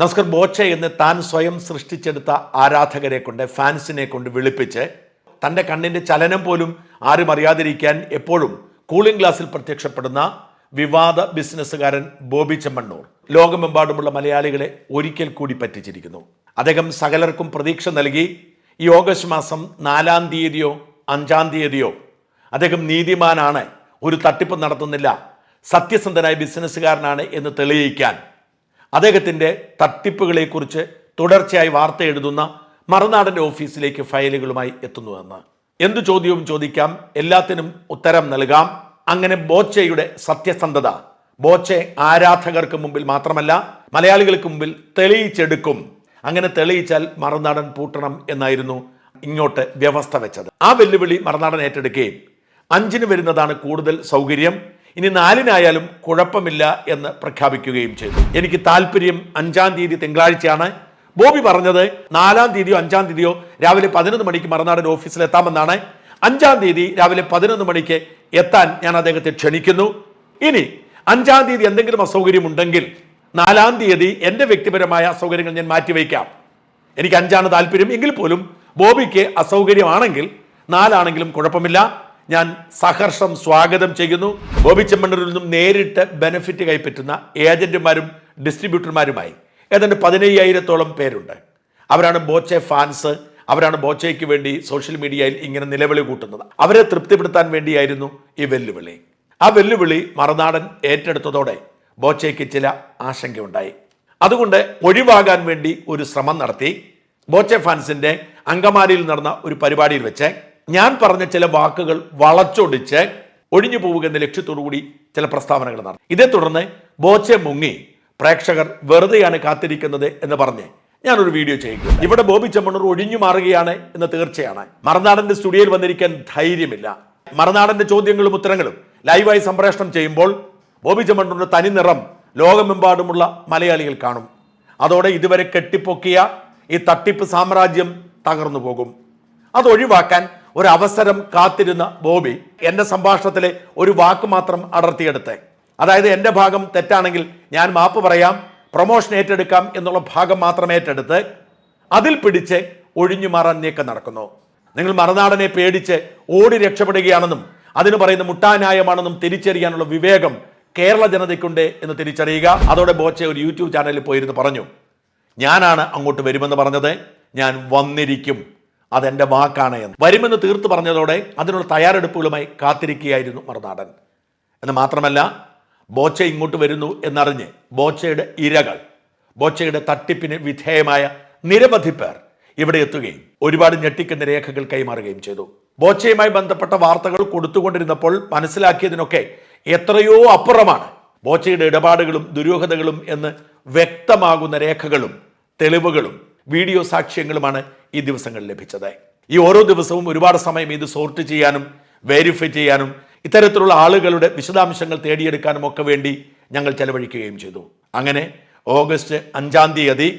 നസ്കർ ബോച്ച എന്ന് താൻ സ്വയം സൃഷ്ടിച്ചെടുത്ത ആരാധകരെ കൊണ്ട് ഫാൻസിനെ കൊണ്ട് വിളിപ്പിച്ച് തന്റെ കണ്ണിന്റെ ചലനം പോലും ആരും അറിയാതിരിക്കാൻ എപ്പോഴും കൂളിംഗ് ഗ്ലാസ്സിൽ പ്രത്യക്ഷപ്പെടുന്ന വിവാദ ബിസിനസ്സുകാരൻ ബോബി ചെമ്മണ്ണൂർ ലോകമെമ്പാടുമുള്ള മലയാളികളെ ഒരിക്കൽ കൂടി പറ്റിച്ചിരിക്കുന്നു. അദ്ദേഹം സകലർക്കും പ്രതീക്ഷ നൽകി ഈ ഓഗസ്റ്റ് മാസം നാലാം തീയതിയോ അഞ്ചാം തീയതിയോ അദ്ദേഹം നീതിമാനാണ് ഒരു തട്ടിപ്പ് നടത്തുന്നില്ല സത്യസന്ധനായ ബിസിനസ്സുകാരനാണ് എന്ന് തെളിയിക്കാൻ അദ്ദേഹത്തിന്റെ തട്ടിപ്പുകളെക്കുറിച്ച് തുടർച്ചയായി വാർത്ത എഴുതുന്ന മറുനാടന്റെ ഓഫീസിലേക്ക് ഫയലുകളുമായി എത്തുന്നുവെന്ന് എന്തു ചോദ്യവും ചോദിക്കാം. എല്ലാത്തിനും ഉത്തരം നൽകാം. അങ്ങനെ ബോച്ചയുടെ സത്യസന്ധത ബോച്ചെ ആരാധകർക്ക് മുമ്പിൽ മാത്രമല്ല മലയാളികൾക്ക് മുമ്പിൽ തെളിയിച്ചെടുക്കും. അങ്ങനെ തെളിയിച്ചാൽ മറുനാടൻ പൂട്ടണം എന്നായിരുന്നു ഇങ്ങോട്ട് വ്യവസ്ഥ വെച്ചത്. ആ വെല്ലുവിളി മറുനാടൻ ഏറ്റെടുക്കുകയും അഞ്ചിന് വരുന്നതാണ് കൂടുതൽ സൗകര്യം. ഇനി നാലിനായാലും കുഴപ്പമില്ല എന്ന് പ്രഖ്യാപിക്കുകയും ചെയ്തു. എനിക്ക് താല്പര്യം അഞ്ചാം തീയതി തിങ്കളാഴ്ചയാണ്. ബോബി പറഞ്ഞത് നാലാം തീയതിയോ അഞ്ചാം തീയതിയോ രാവിലെ പതിനൊന്ന് മണിക്ക് മറുനാടൻ ഓഫീസിൽ എത്താമെന്നാണ് അഞ്ചാം തീയതി രാവിലെ പതിനൊന്ന് മണിക്ക് എത്താൻ ഞാൻ അദ്ദേഹത്തെ ക്ഷണിക്കുന്നു. ഇനി അഞ്ചാം തീയതി എന്തെങ്കിലും അസൗകര്യം ഉണ്ടെങ്കിൽ നാലാം തീയതി എന്റെ വ്യക്തിപരമായ അസൗകര്യങ്ങൾ ഞാൻ മാറ്റിവെക്കാം എനിക്ക് അഞ്ചാണ് താല്പര്യം. എങ്കിൽ പോലും ബോബിക്ക് അസൗകര്യമാണെങ്കിൽ നാലാണെങ്കിലും കുഴപ്പമില്ല. ഞാൻ സഹർഷം സ്വാഗതം ചെയ്യുന്നു. ബോബി ചെമ്മണ്ണൂരിൽ നിന്നും നേരിട്ട് ബെനിഫിറ്റ് കൈപ്പറ്റുന്ന ഏജന്റുമാരും ഡിസ്ട്രിബ്യൂട്ടർമാരുമായി ഏതാണ്ട് പതിനയ്യായിരത്തോളം പേരുണ്ട്. അവരാണ് ബോച്ചെ ഫാൻസ് അവരാണ് ബോച്ചയ്ക്ക് വേണ്ടി സോഷ്യൽ മീഡിയയിൽ ഇങ്ങനെ നിലവിളി കൂട്ടുന്നത്. അവരെ തൃപ്തിപ്പെടുത്താൻ വേണ്ടിയായിരുന്നു ഈ വെല്ലുവിളി. ആ വെല്ലുവിളി മറുനാടൻ ഏറ്റെടുത്തതോടെ ബോച്ചയ്ക്ക് ചില ആശങ്കയുണ്ടായി. അതുകൊണ്ട് ഒഴിവാകാൻ വേണ്ടി ഒരു ശ്രമം നടത്തി. ബോച്ചെ ഫാൻസിന്റെ അങ്കമാലിയിൽ നടന്ന ഒരു പരിപാടിയിൽ വെച്ച് ഞാൻ പറഞ്ഞ ചില വാക്കുകൾ വളച്ചൊടിച്ച് ഒഴിഞ്ഞു പോവുക എന്ന ലക്ഷ്യത്തോടു കൂടി ചില പ്രസ്താവനകൾ നടത്തി ഇതേ തുടർന്ന് ബോച്ചെ മുങ്ങി. പ്രേക്ഷകർ വെറുതെയാണ് കാത്തിരിക്കുന്നത് എന്ന് പറഞ്ഞ് ഞാനൊരു വീഡിയോ ചെയ്യുക ഇവിടെ ബോബി ചെമ്മണ്ണൂർ ഒഴിഞ്ഞു മാറുകയാണ് എന്ന് തീർച്ചയാണ്. മറുനാടന്റെ സ്റ്റുഡിയോയിൽ വന്നിരിക്കാൻ ധൈര്യമില്ല. മറുനാടന്റെ ചോദ്യങ്ങളും ഉത്തരങ്ങളും ലൈവായി സംപ്രേഷണം ചെയ്യുമ്പോൾ ബോബി ചെമ്മണ്ണൂരിന്റെ തനി നിറം ലോകമെമ്പാടുമുള്ള മലയാളികൾ കാണും. അതോടെ ഇതുവരെ കെട്ടിപ്പൊക്കിയ ഈ തട്ടിപ്പ് സാമ്രാജ്യം തകർന്നു പോകും. അത് ഒഴിവാക്കാൻ ഒരു അവസരം കാത്തിരുന്ന ബോബി എന്റെ സംഭാഷണത്തിലെ ഒരു വാക്ക് മാത്രം അടർത്തിയെടുത്ത്. അതായത് എന്റെ ഭാഗം തെറ്റാണെങ്കിൽ ഞാൻ മാപ്പ് പറയാം പ്രൊമോഷൻ ഏറ്റെടുക്കാം എന്നുള്ള ഭാഗം മാത്രം ഏറ്റെടുത്ത് അതിൽ പിടിച്ച് ഒഴിഞ്ഞു മാറാൻ നീക്കം നടക്കുന്നു. നിങ്ങൾ മറുനാടനെ പേടിച്ച് ഓടി രക്ഷപ്പെടുകയാണെന്നും അതിന് പറയുന്ന മുട്ടാന്യായമാണെന്നും തിരിച്ചറിയാനുള്ള വിവേകം കേരള ജനതയ്ക്കുണ്ട് എന്ന് തിരിച്ചറിയുക. അതോടെ ബോച്ചെ ഒരു യൂട്യൂബ് ചാനലിൽ പോയിരുന്നു പറഞ്ഞു ഞാനാണ് അങ്ങോട്ട് വരുമെന്ന് പറഞ്ഞത്. ഞാൻ വന്നിരിക്കും. അതെന്റെ വാക്കാണ് എന്ന്. വരുമെന്ന് തീർത്ത് പറഞ്ഞതോടെ അതിനുള്ള തയ്യാറെടുപ്പുകളുമായി കാത്തിരിക്കുകയായിരുന്നു മറുനാടൻ. എന്ന് മാത്രമല്ല ബോച്ച ഇങ്ങോട്ട് വരുന്നു എന്നറിഞ്ഞ് ബോച്ചയുടെ ഇരകൾ ബോച്ചയുടെ തട്ടിപ്പിന് വിധേയമായ നിരവധി പേർ ഇവിടെ എത്തുകയും ഒരുപാട് ഞെട്ടിക്കുന്ന രേഖകൾ കൈമാറുകയും ചെയ്തു. ബോച്ചയുമായി ബന്ധപ്പെട്ട വാർത്തകൾ കൊടുത്തുകൊണ്ടിരുന്നപ്പോൾ മനസ്സിലാക്കിയതിനൊക്കെ എത്രയോ അപ്പുറമാണ് ബോച്ചയുടെ ഇടപാടുകളും ദുരൂഹതകളും എന്ന് വ്യക്തമാകുന്ന രേഖകളും തെളിവുകളും വീഡിയോ സാക്ഷ്യങ്ങളുമാണ് ഈ ദിവസങ്ങളിൽ ലഭിച്ചത്. ഈ ഓരോ ദിവസവും ഒരുപാട് സമയം ഇത് സോർട്ട് ചെയ്യാനും വെരിഫൈ ചെയ്യാനും ഇത്തരത്തിലുള്ള ആളുകളുടെ വിശദാംശങ്ങൾ തേടിയെടുക്കാനും ഒക്കെ വേണ്ടി ഞങ്ങൾ ചെലവഴിക്കുകയും ചെയ്തു. അങ്ങനെ ഓഗസ്റ്റ് അഞ്ചാം തീയതി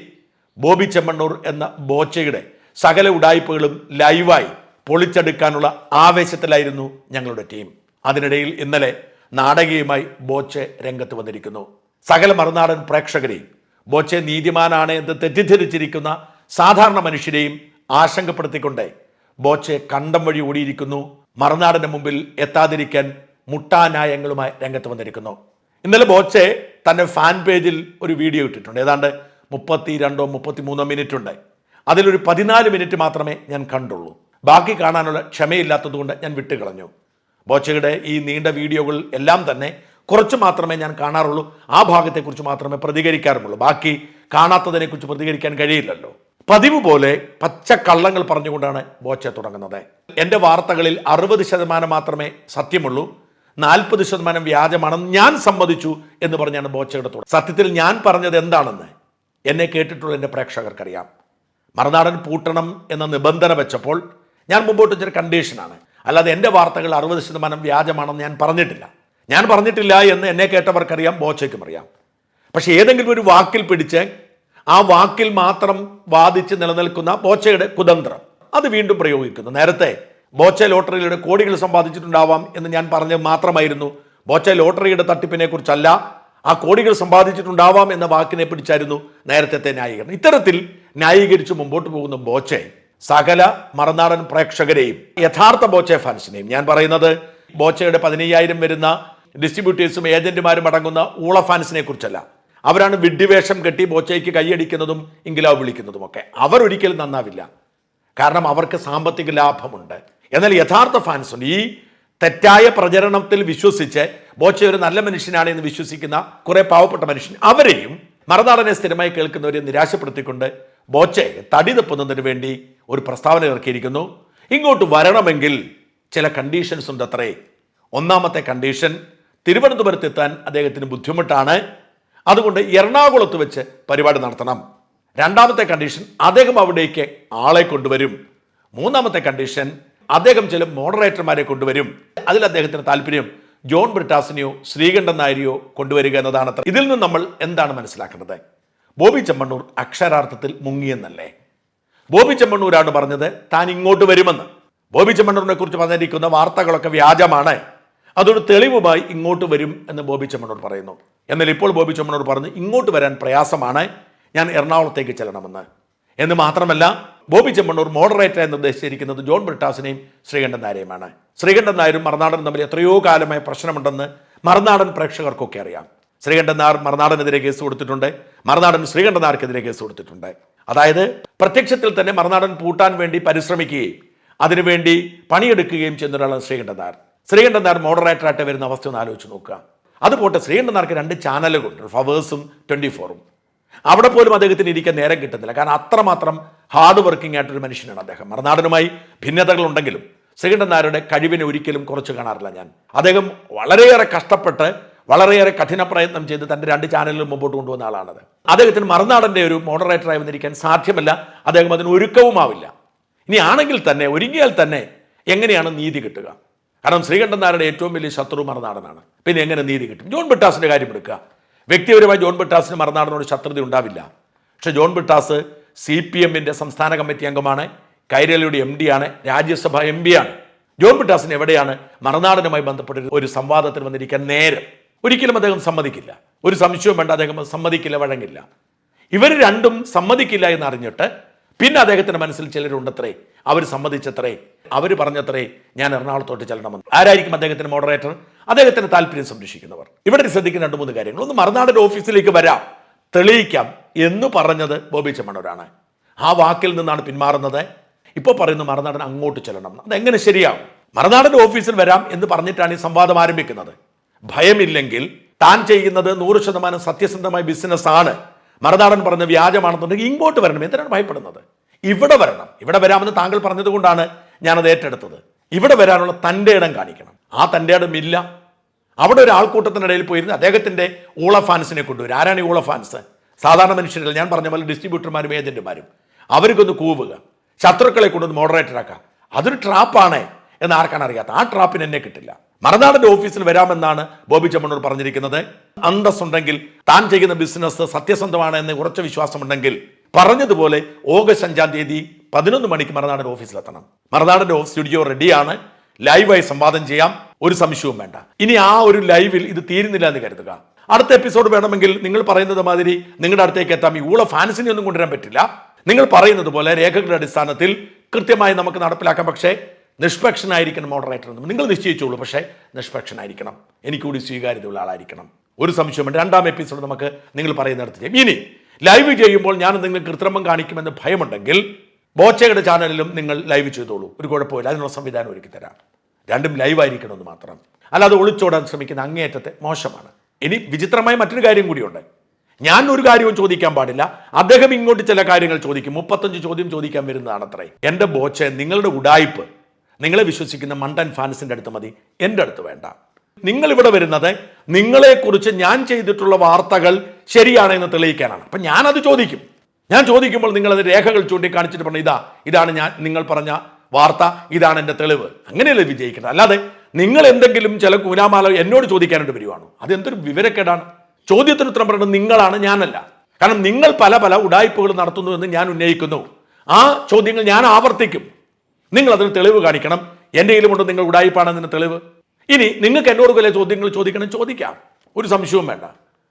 ബോബി ചെമ്മണ്ണൂർ എന്ന ബോച്ചയുടെ സകല ഉടായ്പകളും ലൈവായി പൊളിച്ചെടുക്കാനുള്ള ആവേശത്തിലായിരുന്നു ഞങ്ങളുടെ ടീം അതിനിടയിൽ ഇന്നലെ നാടകീയമായി ബോച്ചെ രംഗത്ത് വന്നിരിക്കുന്നു. സകല മറുനാടൻ പ്രേക്ഷകരെയും ബോച്ചെ നീതിമാനാണ് എന്ന് തെറ്റിദ്ധരിച്ചിരിക്കുന്ന സാധാരണ മനുഷ്യരെയും ആശങ്കപ്പെടുത്തിക്കൊണ്ട് ബോച്ചെ കണ്ടം വഴി ഓടിയിരിക്കുന്നു. മറുനാടന്റെ മുമ്പിൽ എത്താതിരിക്കാൻ മുട്ടാന്യായങ്ങളുമായി രംഗത്ത് വന്നിരിക്കുന്നു. ഇന്നലെ ബോച്ചെ തന്റെ ഫാൻ പേജിൽ ഒരു വീഡിയോ ഇട്ടിട്ടുണ്ട്. ഏതാണ്ട് മുപ്പത്തി രണ്ടോ മുപ്പത്തി മൂന്നോ മിനിറ്റ് ഉണ്ട് അതിലൊരു പതിനാല് മിനിറ്റ് മാത്രമേ ഞാൻ കണ്ടുള്ളൂ. ബാക്കി കാണാനുള്ള ക്ഷമയില്ലാത്തതുകൊണ്ട് ഞാൻ വിട്ടുകളഞ്ഞു. ബോച്ചയുടെ ഈ നീണ്ട വീഡിയോകൾ എല്ലാം തന്നെ കുറച്ച് മാത്രമേ ഞാൻ കാണാറുള്ളൂ. ആ ഭാഗത്തെക്കുറിച്ച് മാത്രമേ പ്രതികരിക്കാറുള്ളൂ ബാക്കി കാണാത്തതിനെക്കുറിച്ച് പ്രതികരിക്കാൻ കഴിയില്ലല്ലോ. പതിവ് പോലെ പച്ച കള്ളങ്ങൾ പറഞ്ഞുകൊണ്ടാണ് ബോച്ച തുടങ്ങുന്നത്. എന്റെ വാർത്തകളിൽ അറുപത് ശതമാനം മാത്രമേ സത്യമുള്ളൂ. നാൽപ്പത് ശതമാനം വ്യാജമാണെന്ന് ഞാൻ സമ്മതിച്ചു എന്ന് പറഞ്ഞാണ് ബോച്ചയുടെ തുടങ്ങുന്നത് സത്യത്തിൽ ഞാൻ പറഞ്ഞത് എന്താണെന്ന് എന്നെ കേട്ടിട്ടുള്ള എന്റെ പ്രേക്ഷകർക്കറിയാം. മറുനാടൻ പൂട്ടണം എന്ന നിബന്ധന വെച്ചപ്പോൾ ഞാൻ മുമ്പോട്ട് വെച്ചൊരു കണ്ടീഷനാണ് അല്ലാതെ എന്റെ വാർത്തകൾ അറുപത് ശതമാനം വ്യാജമാണെന്ന് ഞാൻ പറഞ്ഞിട്ടില്ല. ഞാൻ പറഞ്ഞിട്ടില്ല എന്ന് എന്നെ കേട്ടവർക്കറിയാം ബോച്ചയ്ക്കും അറിയാം. പക്ഷേ ഏതെങ്കിലും ഒരു വാക്കിൽ പിടിച്ച് ആ വാക്കിൽ മാത്രം വാദിച്ച് നിലനിൽക്കുന്ന ബോച്ചയുടെ കുതന്ത്രം അത് വീണ്ടും പ്രയോഗിക്കുന്നു. നേരത്തെ ബോച്ച ലോട്ടറിയിലൂടെ കോടികൾ സമ്പാദിച്ചിട്ടുണ്ടാവാം എന്ന് ഞാൻ പറഞ്ഞത് മാത്രമായിരുന്നു. ബോച്ച ലോട്ടറിയുടെ തട്ടിപ്പിനെ കുറിച്ചല്ല ആ കോടികൾ സമ്പാദിച്ചിട്ടുണ്ടാവാം എന്ന വാക്കിനെ പിടിച്ചായിരുന്നു നേരത്തെ ന്യായീകരണം. ഇത്തരത്തിൽ ന്യായീകരിച്ച് മുമ്പോട്ട് പോകുന്ന ബോച്ചെ സകല മറുനാടൻ പ്രേക്ഷകരെയും യഥാർത്ഥ ബോച്ചെ ഫാൻസിനെയും ഞാൻ പറയുന്നത് ബോച്ചയുടെ പതിനയ്യായിരം വരുന്ന ഡിസ്ട്രിബ്യൂട്ടേഴ്സും ഏജന്റുമാരും അടങ്ങുന്ന ഊള ഫാൻസിനെ കുറിച്ചല്ല. അവരാണ് വിഡ്ഢിവേഷം കെട്ടി ബോച്ചയ്ക്ക് കൈയടിക്കുന്നതും ഇംഗ്ലാവ് വിളിക്കുന്നതും ഒക്കെ അവർ ഒരിക്കലും നന്നാവില്ല. കാരണം അവർക്ക് സാമ്പത്തിക ലാഭമുണ്ട്. എന്നാൽ യഥാർത്ഥ ഫാൻസും ഈ തെറ്റായ പ്രചരണത്തിൽ വിശ്വസിച്ച് ബോച്ച ഒരു നല്ല മനുഷ്യനാണ് എന്ന് വിശ്വസിക്കുന്ന കുറെ പാവപ്പെട്ട മനുഷ്യൻ അവരെയും മറനാടനെ സ്ഥിരമായി കേൾക്കുന്നവരെ നിരാശപ്പെടുത്തിക്കൊണ്ട് ബോച്ചയെ തടി തപ്പുന്നതിന് വേണ്ടി ഒരു പ്രസ്താവന ഇറക്കിയിരിക്കുന്നു. ഇങ്ങോട്ട് വരണമെങ്കിൽ ചില കണ്ടീഷൻസ് ഉണ്ട് അത്രേ ഒന്നാമത്തെ കണ്ടീഷൻ തിരുവനന്തപുരത്ത് എത്താൻ അദ്ദേഹത്തിന് ബുദ്ധിമുട്ടാണ്. അതുകൊണ്ട് എറണാകുളത്ത് വെച്ച് പരിപാടി നടത്തണം. രണ്ടാമത്തെ കണ്ടീഷൻ അദ്ദേഹം അവിടേക്ക് ആളെ കൊണ്ടുവരും. മൂന്നാമത്തെ കണ്ടീഷൻ അദ്ദേഹം ചില മോഡറേറ്റർമാരെ കൊണ്ടുവരും. അതിൽ അദ്ദേഹത്തിന് താല്പര്യം ജോൺ ബ്രിട്ടാസിനെയോ ശ്രീകണ്ഠൻ നായരെയോ കൊണ്ടുവരിക എന്നതാണ് ഇതിൽ നിന്ന് നമ്മൾ എന്താണ് മനസ്സിലാക്കേണ്ടത്? ബോബി ചെമ്മണ്ണൂർ അക്ഷരാർത്ഥത്തിൽ മുങ്ങിയെന്നല്ലേ? ബോബി ചെമ്മണ്ണൂരാണ് പറഞ്ഞത് താൻ ഇങ്ങോട്ട് വരുമെന്ന്. ബോബി ചെമ്മണ്ണൂരിനെ കുറിച്ച് പറഞ്ഞിരിക്കുന്ന വാർത്തകളൊക്കെ വ്യാജമാണ്. അതൊരു തെളിവുമായി ഇങ്ങോട്ട് വരും എന്ന് ബോബി ചെമ്മനോട് പറയുന്നു. എന്നാൽ ഇപ്പോൾ ബോബി ചെമ്മനോട് പറഞ്ഞു ഇങ്ങോട്ട് വരാൻ പ്രയാസമാണ്. ഞാൻ എറണാകുളത്തേക്ക് ചെല്ലണമെന്ന്. എന്ന് മാത്രമല്ല ബോബി ചെമ്മണ്ണൂർ മോഡറേറ്ററായി നിർദ്ദേശിച്ചിരിക്കുന്നത് ജോൺ ബ്രിട്ടാസിനെയും ശ്രീകണ്ഠൻ നായരെയുമാണ്. ശ്രീകണ്ഠൻ നായരും മറുനാടനും തമ്മിൽ എത്രയോ കാലമായ പ്രശ്നമുണ്ടെന്ന് മറുനാടൻ പ്രേക്ഷകർക്കൊക്കെ അറിയാം. ശ്രീകണ്ഠൻ നായർ മറുനാടനെതിരെ കേസ് കൊടുത്തിട്ടുണ്ട്. മറുനാടൻ ശ്രീകണ്ഠൻ നായർക്കെതിരെ കേസ് കൊടുത്തിട്ടുണ്ട്. അതായത് പ്രത്യക്ഷത്തിൽ തന്നെ മറുനാടൻ പൂട്ടാൻ വേണ്ടി പരിശ്രമിക്കുകയും അതിനുവേണ്ടി പണിയെടുക്കുകയും ചെയ്യുന്ന ഒരാളാണ് ശ്രീകണ്ഠൻ നായർ. ശ്രീകണ്ഠൻ നായർ മോഡറേറ്ററായിട്ട് വരുന്ന അവസ്ഥ ഒന്ന് ആലോചിച്ച് നോക്കുക. അതുപോട്ടെ ശ്രീകണ്ഠൻ നായർക്ക് രണ്ട് ചാനലുകളുണ്ട് ഫവേഴ്സും ട്വന്റി ഫോറും അവിടെ പോലും അദ്ദേഹത്തിന് ഇരിക്കാൻ നേരം കിട്ടുന്നില്ല. കാരണം അത്രമാത്രം ഹാർഡ് വർക്കിംഗ് ആയിട്ടൊരു മനുഷ്യനാണ് അദ്ദേഹം. മറുനാടനുമായി ഭിന്നതകളുണ്ടെങ്കിലും ശ്രീകണ്ഠൻ നായരുടെ കഴിവിനെ ഒരിക്കലും കുറച്ച് കാണാറില്ല ഞാൻ. അദ്ദേഹം വളരെയേറെ കഷ്ടപ്പെട്ട് വളരെയേറെ കഠിന പ്രയത്നം ചെയ്ത് തന്റെ രണ്ട് ചാനലുകൾ മുമ്പോട്ട് കൊണ്ടുവന്ന ആളാണത്. അദ്ദേഹത്തിന് മറുനാടന്റെ ഒരു മോഡറേറ്ററായി വന്നിരിക്കാൻ സാധ്യമല്ല. അദ്ദേഹം അതിന് ഒരുക്കവുമാവില്ല. ഇനി ആണെങ്കിൽ തന്നെ ഒരുങ്ങിയാൽ തന്നെ എങ്ങനെയാണ് നീതി കിട്ടുക? കാരണം ശ്രീകണ്ഠൻ നായരുടെ ഏറ്റവും വലിയ ശത്രു മറുനാടനാണ്. പിന്നെ എങ്ങനെ നീതി കിട്ടും? ജോൺ ബിട്ടാസിന്റെ കാര്യം എടുക്കുക. വ്യക്തിപരമായി ജോൺ ബിട്ടാസിന് മറുനാടനോട് ശത്രുത ഉണ്ടാവില്ല. പക്ഷേ ജോൺ ബിട്ടാസ് സി പി എമ്മിന്റെ സംസ്ഥാന കമ്മിറ്റി അംഗമാണ് കൈരളിയുടെ എം ആണ് രാജ്യസഭ എം ആണ് ജോൺ ബിട്ടാസിന് എവിടെയാണ് മറുനാടനുമായി ബന്ധപ്പെട്ട ഒരു സംവാദത്തിന് വന്നിരിക്കാൻ നേരം? ഒരിക്കലും അദ്ദേഹം സമ്മതിക്കില്ല. ഒരു സംശയവും വേണ്ട അദ്ദേഹം സമ്മതിക്കില്ല വഴങ്ങില്ല. ഇവർ രണ്ടും സമ്മതിക്കില്ല എന്ന് അറിഞ്ഞിട്ട് പിന്നെ അദ്ദേഹത്തിന്റെ മനസ്സിൽ ചിലരുണ്ടത്രേ. അവർ സമ്മതിച്ചത്രേ. അവർ പറഞ്ഞത്രേ ഞാൻ എറണാകുളത്തോട്ട് ചെല്ലണമെന്ന്. ആരായിരിക്കും അദ്ദേഹത്തിന്റെ മോഡറേറ്റർ അദ്ദേഹത്തിന്റെ താല്പര്യം സംരക്ഷിക്കുന്നവർ. ഇവിടെ ശ്രദ്ധിക്കുന്ന രണ്ട് മൂന്ന് കാര്യങ്ങൾ. ഒന്ന് മറുനാടൻ ഓഫീസിലേക്ക് വരാം. തെളിയിക്കാം. എന്ന് പറഞ്ഞത് ബോബി ചെമ്മണ്ണൂരാണ്. ആ വാക്കിൽ നിന്നാണ് പിന്മാറുന്നത്. ഇപ്പോൾ പറയുന്നു മറുനാടൻ അങ്ങോട്ട് ചെല്ലണം. അതെങ്ങനെ ശരിയാവും? മറുനാടൻ ഓഫീസിൽ വരാം എന്ന് പറഞ്ഞിട്ടാണ് ഈ സംവാദം ആരംഭിക്കുന്നത്. ഭയമില്ലെങ്കിൽ താൻ ചെയ്യുന്നത് നൂറ് ശതമാനം സത്യസന്ധമായ ബിസിനസ് ആണ്. മറുനാടൻ പറഞ്ഞ വ്യാജമാണെന്നുണ്ടെങ്കിൽ ഇങ്ങോട്ട് വരണം. എന്തിനാണ് ഭയപ്പെടുന്നത്? ഇവിടെ വരണം. ഇവിടെ വരാമെന്ന് താങ്കൾ പറഞ്ഞതുകൊണ്ടാണ് ഞാനത് ഏറ്റെടുത്തത്. ഇവിടെ വരാനുള്ള തന്റെ ഇടം കാണിക്കണം. ആ തന്റെ ഇടം ഇല്ല അവിടെ ഒരു ആൾക്കൂട്ടത്തിനിടയിൽ പോയിരുന്ന് അദ്ദേഹത്തിന്റെ ഊള ഫാൻസിനെ കൊണ്ടുവരും. ആരാണ് ഈ ഊള ഫാൻസ്? സാധാരണ മനുഷ്യരല്ല ഞാൻ പറഞ്ഞ പോലെ ഡിസ്ട്രിബ്യൂട്ടർമാരും ഏജന്റുമാരും. അവർക്കൊന്ന് കൂവുക. ശത്രുക്കളെ കൊണ്ടൊന്ന് ആക്കുക. അതൊരു ട്രാപ്പാണ് എന്ന് ആർക്കാണ് അറിയാത്ത? ആ ട്രാപ്പിന് എന്നെ കിട്ടില്ല. മറുനാടന്റെ ഓഫീസിൽ വരാമെന്നാണ് ബോബി ചെമ്മണ്ണൂർ പറഞ്ഞിരിക്കുന്നത്. അന്തസ്സുണ്ടെങ്കിൽ താൻ ചെയ്യുന്ന ബിസിനസ് സത്യസന്ധമാണ് എന്ന് ഉറച്ച വിശ്വാസമുണ്ടെങ്കിൽ പറഞ്ഞതുപോലെ ഓഗസ്റ്റ് അഞ്ചാം തീയതി പതിനൊന്ന് മണിക്ക് മറനാടൻ ഓഫീസിലെത്തണം. മറുനാടന്റെ ഓഫ് സ്റ്റുഡിയോ റെഡിയാണ് ലൈവായി സംവാദം ചെയ്യാം. ഒരു സംശയവും വേണ്ട. ഇനി ആ ഒരു ലൈവിൽ ഇത് തീരുന്നില്ല എന്ന് കരുതുക. അടുത്ത എപ്പിസോഡ് വേണമെങ്കിൽ നിങ്ങൾ പറയുന്നത് മാതിരി നിങ്ങളുടെ അടുത്തേക്ക് എത്താം. ഈ ഊള ഫാൻസിനെ ഒന്നും കൊണ്ടുവരാൻ പറ്റില്ല. നിങ്ങൾ പറയുന്നത് പോലെ രേഖകളുടെ അടിസ്ഥാനത്തിൽ കൃത്യമായി നമുക്ക് നടപ്പിലാക്കാം. പക്ഷേ നിഷ്പക്ഷനായിരിക്കണം മോഡറേറ്റർ എന്ന്. നിങ്ങൾ നിശ്ചയിച്ചോളൂ പക്ഷേ നിഷ്പക്ഷനായിരിക്കണം. എനിക്ക് കൂടി സ്വീകാര്യതയുള്ള ആളായിരിക്കണം. ഒരു സംശയമുണ്ട് രണ്ടാം എപ്പിസോഡ് നമുക്ക് നിങ്ങൾ പറയുന്നിടത്ത് ചെയ്യും. ഇനി ലൈവ് ചെയ്യുമ്പോൾ ഞാൻ നിങ്ങൾ കൃത്രിമം കാണിക്കുമെന്ന് ഭയമുണ്ടെങ്കിൽ ബോച്ചയുടെ ചാനലിലും നിങ്ങൾ ലൈവ് ചെയ്തോളൂ. ഒരു കുഴപ്പമില്ല. അതിനുള്ള സംവിധാനം ഒരുക്കി തരാം. രണ്ടും ലൈവായിരിക്കണമെന്ന് മാത്രം. അല്ലാതെ ഒളിച്ചോടാൻ ശ്രമിക്കുന്ന അങ്ങേയറ്റത്തെ മോശമാണ്. ഇനി വിചിത്രമായ മറ്റൊരു കാര്യം കൂടിയുണ്ട്. ഞാൻ ഒരു കാര്യവും ചോദിക്കാൻ പാടില്ല. അദ്ദേഹം ഇങ്ങോട്ട് ചില കാര്യങ്ങൾ ചോദിക്കും. മുപ്പത്തഞ്ച് ചോദ്യം ചോദിക്കാൻ വരുന്നതാണ് അത്രേ എന്റെ ബോച്ച നിങ്ങളുടെ ഉടായ്പ് നിങ്ങളെ വിശ്വസിക്കുന്ന മണ്ടൻ ഫാൻസിന്റെ അടുത്ത് മതി. എന്റെ അടുത്ത് വേണ്ട. നിങ്ങൾ ഇവിടെ വരുന്നത് നിങ്ങളെക്കുറിച്ച് ഞാൻ ചെയ്തിട്ടുള്ള വാർത്തകൾ ശരിയാണ് എന്ന് തെളിയിക്കാനാണ്. അപ്പം ഞാനത് ചോദിക്കും. ഞാൻ ചോദിക്കുമ്പോൾ നിങ്ങളത് രേഖകൾ ചൂണ്ടിക്കാണിച്ചിട്ട് പറഞ്ഞു ഇതാ ഇതാണ് ഞാൻ നിങ്ങൾ പറഞ്ഞ വാർത്ത ഇതാണ് എന്റെ തെളിവ്. അങ്ങനെയല്ലേ വിജയിക്കുന്നത്? അല്ലാതെ നിങ്ങൾ എന്തെങ്കിലും ചില കൂനാമാല എന്നോട് ചോദിക്കാനായിട്ട് വരുവാണോ? അതെന്തൊരു വിവരക്കേടാണ്. ചോദ്യത്തിന് ഉത്തരം പറയുന്നത് നിങ്ങളാണ് ഞാനല്ല. കാരണം നിങ്ങൾ പല പല ഉടായ്പകൾ നടത്തുന്നു എന്ന് ഞാൻ ഉന്നയിക്കുന്നു. ആ ചോദ്യങ്ങൾ ഞാൻ ആവർത്തിക്കും. നിങ്ങൾ അതിന് തെളിവ് കാണിക്കണം. എന്റെ കയ്യിലുമുണ്ട് നിങ്ങൾ ഉടായ്പാണെന്നതിന് തെളിവ്. ഇനി നിങ്ങൾക്ക് എന്നോട് വല്ല ചോദ്യങ്ങൾ ചോദിക്കണം ചോദിക്കാം. ഒരു സംശയവും വേണ്ട.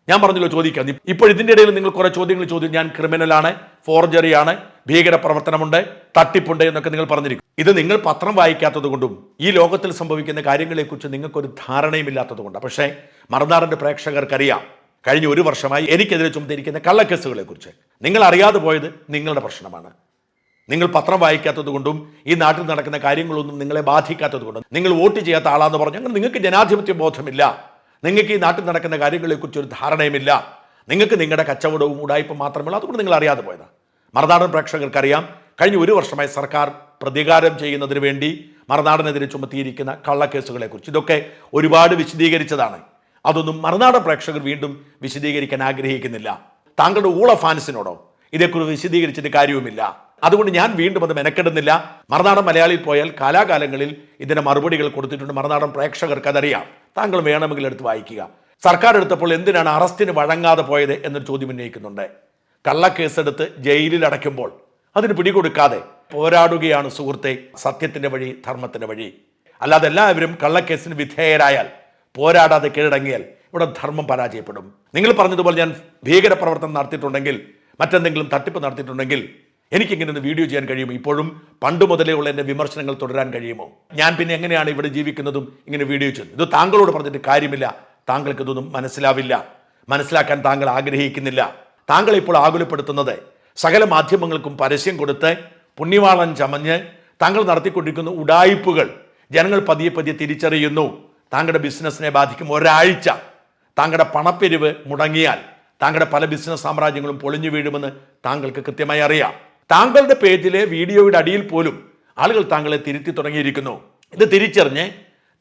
ഞാൻ പറഞ്ഞല്ലോ ചോദിക്കാം. ഇപ്പോൾ ഇതിന്റെ ഇടയിൽ നിങ്ങൾ കുറേ ചോദ്യങ്ങൾ ചോദിക്കും. ഞാൻ ക്രിമിനലാണ് ഫോർജറിയാണ് ഭീകര പ്രവർത്തനമുണ്ട് തട്ടിപ്പുണ്ട് എന്നൊക്കെ നിങ്ങൾ പറഞ്ഞിരിക്കും. ഇത് നിങ്ങൾ പത്രം വായിക്കാത്തത് കൊണ്ടും ഈ ലോകത്തിൽ സംഭവിക്കുന്ന കാര്യങ്ങളെക്കുറിച്ച് നിങ്ങൾക്കൊരു ധാരണയുമില്ലാത്തത് കൊണ്ടാണ് പക്ഷേ മറുനാടന്റെ പ്രേക്ഷകർക്കറിയാം. കഴിഞ്ഞ ഒരു വർഷമായി എനിക്കെതിരെ ചുമത്തിയിരിക്കുന്ന കള്ളക്കേസുകളെക്കുറിച്ച്. നിങ്ങൾ അറിയാതെ പോയത് നിങ്ങളുടെ പ്രശ്നമാണ്. നിങ്ങൾ പത്രം വായിക്കാത്തത് കൊണ്ടും ഈ നാട്ടിൽ നടക്കുന്ന കാര്യങ്ങളൊന്നും നിങ്ങളെ ബാധിക്കാത്തത് കൊണ്ടും നിങ്ങൾ വോട്ട് ചെയ്യാത്ത ആളാന്ന് പറഞ്ഞു അങ്ങനെ നിങ്ങൾക്ക് ജനാധിപത്യ ബോധമില്ല. നിങ്ങൾക്ക് ഈ നാട്ടിൽ നടക്കുന്ന കാര്യങ്ങളെക്കുറിച്ച് ഒരു ധാരണയുമില്ല. നിങ്ങൾക്ക് നിങ്ങളുടെ കച്ചവടവും ഉടായ്പ മാത്രമല്ല അതുകൊണ്ട് നിങ്ങൾ അറിയാതെ പോയതാണ് മറുനാടൻ പ്രേക്ഷകർക്കറിയാം. കഴിഞ്ഞ ഒരു വർഷമായി സർക്കാർ പ്രതികാരം ചെയ്യുന്നതിന് വേണ്ടി മറുനാടനെതിരെ ചുമത്തിയിരിക്കുന്ന കള്ളക്കേസുകളെക്കുറിച്ച്. ഇതൊക്കെ ഒരുപാട് വിശദീകരിച്ചതാണ്. അതൊന്നും മറുനാടൻ പ്രേക്ഷകർ വീണ്ടും വിശദീകരിക്കാൻ ആഗ്രഹിക്കുന്നില്ല. താങ്കളുടെ ഊള ഫാൻസിനോടോ ഇതേക്കുറിച്ച് വിശദീകരിച്ചിട്ട് കാര്യവുമില്ല. അതുകൊണ്ട് ഞാൻ വീണ്ടും അത് മെനക്കെടുന്നില്ല. മറുനാടൻ മലയാളിയിൽ പോയാൽ കാലാകാലങ്ങളിൽ ഇതിന്റെ മറുപടികൾ കൊടുത്തിട്ടുണ്ട് മറുനാടൻ പ്രേക്ഷകർക്ക് അതറിയാം. താങ്കൾ വേണമെങ്കിൽ എടുത്ത് വായിക്കുക. സർക്കാർ എടുത്തപ്പോൾ എന്തിനാണ് അറസ്റ്റിന് വഴങ്ങാതെ പോയത് എന്നൊരു ചോദ്യം ഉന്നയിക്കുന്നുണ്ട്. കള്ളക്കേസെടുത്ത് ജയിലിൽ അടയ്ക്കുമ്പോൾ അതിന് പിടികൊടുക്കാതെ പോരാടുകയാണ് സുഹൃത്തെ സത്യത്തിന്റെ വഴി ധർമ്മത്തിന്റെ വഴി. അല്ലാതെ എല്ലാവരും കള്ളക്കേസിന് വിധേയരായാൽ പോരാടാതെ കീഴടങ്ങിയാൽ ഇവിടെ ധർമ്മം പരാജയപ്പെടും. നിങ്ങൾ പറഞ്ഞതുപോലെ ഞാൻ ഭീകരപ്രവർത്തനം നടത്തിയിട്ടുണ്ടെങ്കിൽ മറ്റെന്തെങ്കിലും തട്ടിപ്പ് നടത്തിയിട്ടുണ്ടെങ്കിൽ എനിക്കിങ്ങനെ ഒന്ന് വീഡിയോ ചെയ്യാൻ കഴിയുമോ? ഇപ്പോഴും പണ്ട് മുതലേ ഉള്ള എന്റെ വിമർശനങ്ങൾ തുടരാൻ കഴിയുമോ? ഞാൻ പിന്നെ എങ്ങനെയാണ് ഇവിടെ ജീവിക്കുന്നതും ഇങ്ങനെ വീഡിയോ ചെയ്യുന്നത്? ഇത് താങ്കളോട് പറഞ്ഞിട്ട് കാര്യമില്ല. താങ്കൾക്ക് ഇതൊന്നും മനസ്സിലാവില്ല. മനസ്സിലാക്കാൻ താങ്കൾ ആഗ്രഹിക്കുന്നില്ല. താങ്കൾ ഇപ്പോൾ ആകുലപ്പെടുത്തുന്നത് സകല മാധ്യമങ്ങൾക്കും പരസ്യം കൊടുത്ത് പുണ്യവാളൻ ചമഞ്ഞ് താങ്കൾ നടത്തിക്കൊണ്ടിരിക്കുന്ന ഉടായിപ്പുകൾ ജനങ്ങൾ പതിയെ പതിയെ തിരിച്ചറിയുന്നു. താങ്കളുടെ ബിസിനസ്സിനെ ബാധിക്കും ഒരാഴ്ച. താങ്കളുടെ പണപ്പെരിവ് മുടങ്ങിയാൽ താങ്കളുടെ പല ബിസിനസ് സാമ്രാജ്യങ്ങളും പൊളിഞ്ഞു വീഴുമെന്ന് താങ്കൾക്ക് കൃത്യമായി അറിയാം. താങ്കളുടെ പേജിലെ വീഡിയോയുടെ അടിയിൽ പോലും ആളുകൾ താങ്കളെ തിരുത്തി തുടങ്ങിയിരിക്കുന്നു. ഇത് തിരിച്ചറിഞ്ഞ്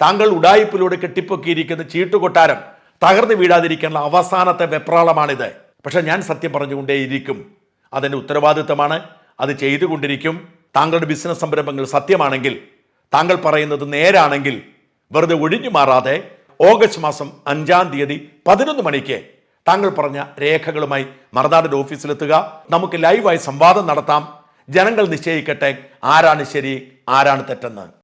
താങ്കൾ ഉടായിപ്പിലൂടെ കെട്ടിപ്പൊക്കിയിരിക്കുന്ന ചീട്ടുകൊട്ടാരം തകർന്നു വീഴാതിരിക്കാനുള്ള അവസാനത്തെ വെപ്രാളമാണിത്. പക്ഷെ ഞാൻ സത്യം പറഞ്ഞുകൊണ്ടേയിരിക്കും. അതിന്റെ ഉത്തരവാദിത്തമാണ്. അത് ചെയ്തുകൊണ്ടിരിക്കും. താങ്കളുടെ ബിസിനസ് സംരംഭങ്ങൾ സത്യമാണെങ്കിൽ താങ്കൾ പറയുന്നത് നേരാണെങ്കിൽ വെറുതെ ഒഴിഞ്ഞു മാറാതെ ഓഗസ്റ്റ് മാസം അഞ്ചാം തീയതി പതിനൊന്ന് മണിക്ക് താങ്കൾ പറഞ്ഞ രേഖകളുമായി മറുനാടിന്റെ ഓഫീസിലെത്തുക. നമുക്ക് ലൈവായി സംവാദം നടത്താം. ജനങ്ങൾ നിശ്ചയിക്കട്ടെ. ആരാണ് ശരി ആരാണ് തെറ്റെന്ന്.